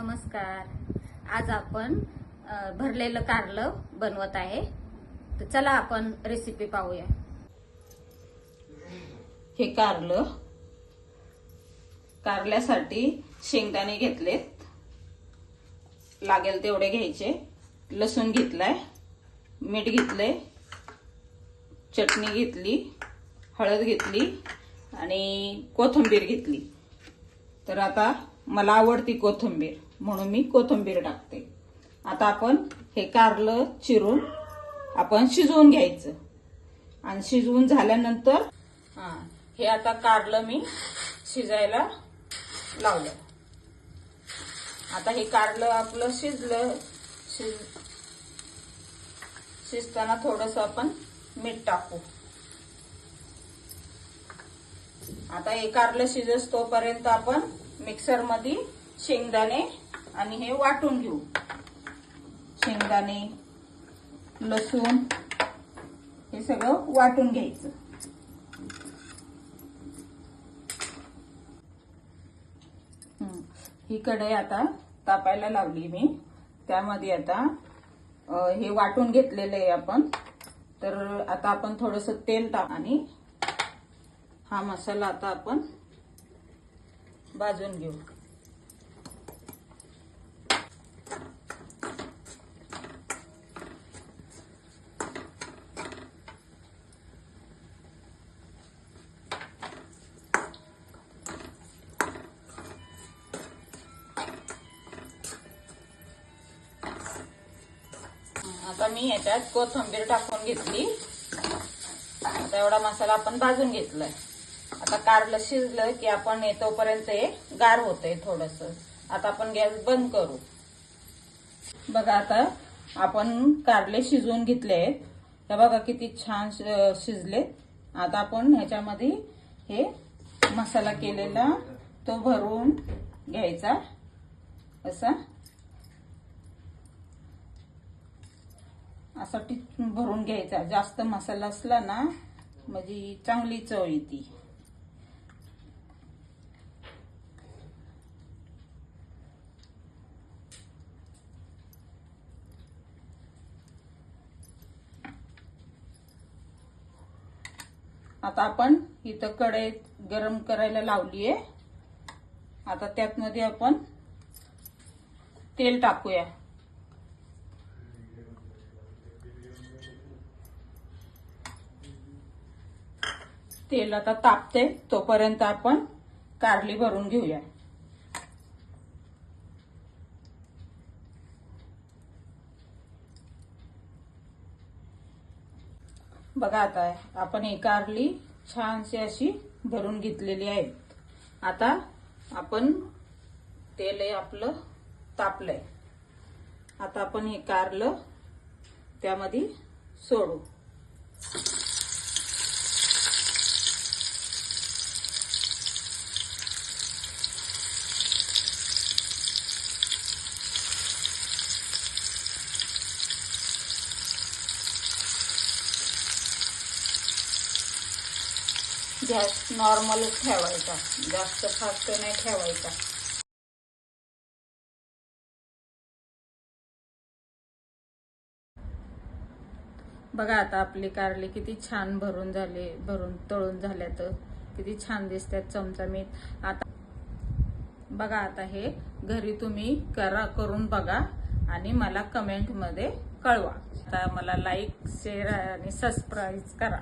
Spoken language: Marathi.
नमस्कार. आज आपण भरलेलं कारलं बनवत आहे. तर चला आपण रेसिपी पाहूया. हे कारलं कारल्यासाठी शेंगदाणे घेतलेत. लागेल तेवढे घ्यायचे. लसूण घेतलाय मीठ घेतलंय चटणी घेतली हळद घेतली आणि कोथिंबीर घेतली. तर आता मला आवडती कोथिंबीर. म्हणून मी कोथिंबीर टाकते. आता आपण हे कारलं चिरून आपण शिजवून घ्यायचं. आणि शिजवून झाल्यानंतर हा हे आता कारलं मी शिजायला लावलं. आता हे कारलं आपलं शिजलं शिज शिजताना थोडस आपण मीठ टाकू. आता हे कारलं शिजस तोपर्यंत आपण मिक्सरमध्ये शेंगदाणे आणि हे वाटून घेऊ. शेंगदाणे लसूण हे सगळं वाटून घ्यायचं. ही. कढई आता तापायला लावली मी. त्यामध्ये आता हे वाटून घेतलेलं आहे आपण. तर आता आपण थोडस तेल ताप आणि हा मसाला आता आपण भाजून घेऊ. आता मी याच्यात कोथिंबीर टाकून घेतली. आता एवढा मसाला आपण भाजून घेतलाय. आता कारलं शिजलं की आपण येतोपर्यंत हे गार होतंय थोडस. आता आपण गॅस बंद करू. बघा आता आपण कारले शिजवून घेतले आहेत. हे बघा किती छान शि- आता आपण ह्याच्यामध्ये हे मसाला केलेला तो भरून घ्यायचा. असा. असा टिचून भरून घ्यायचा. जास्त मसाला असला ना म्हणजे चांगली चव येते. आता आपण इथं कढई गरम करायला लावली आहे आता त्यात मध्ये आपण तेल टाकूया. तेल आता तापते तोपर्यंत आपण कारली भरून घेऊया. बघा आता आपण ही कारली छानशी अशी भरून घेतलेली आहे. आता आपण तेल आपलं तापलंय. आता आपण हे कारलं त्यामध्ये सोडू. म्हणजे गॅस नॉर्मलच ठेवायचा. जास्त फास्ट नाही ठेवायचा. बघा आता आपली कारली किती छान भरून झाले भरून तळून झाल्या तर किती छान दिसतात चमचमीत आता बघा आता हे घरी तुम्ही करा करून बघा आणि मला कमेंटमध्ये कळवा. आता मला लाईक शेअर आणि सबस्क्राईब करा.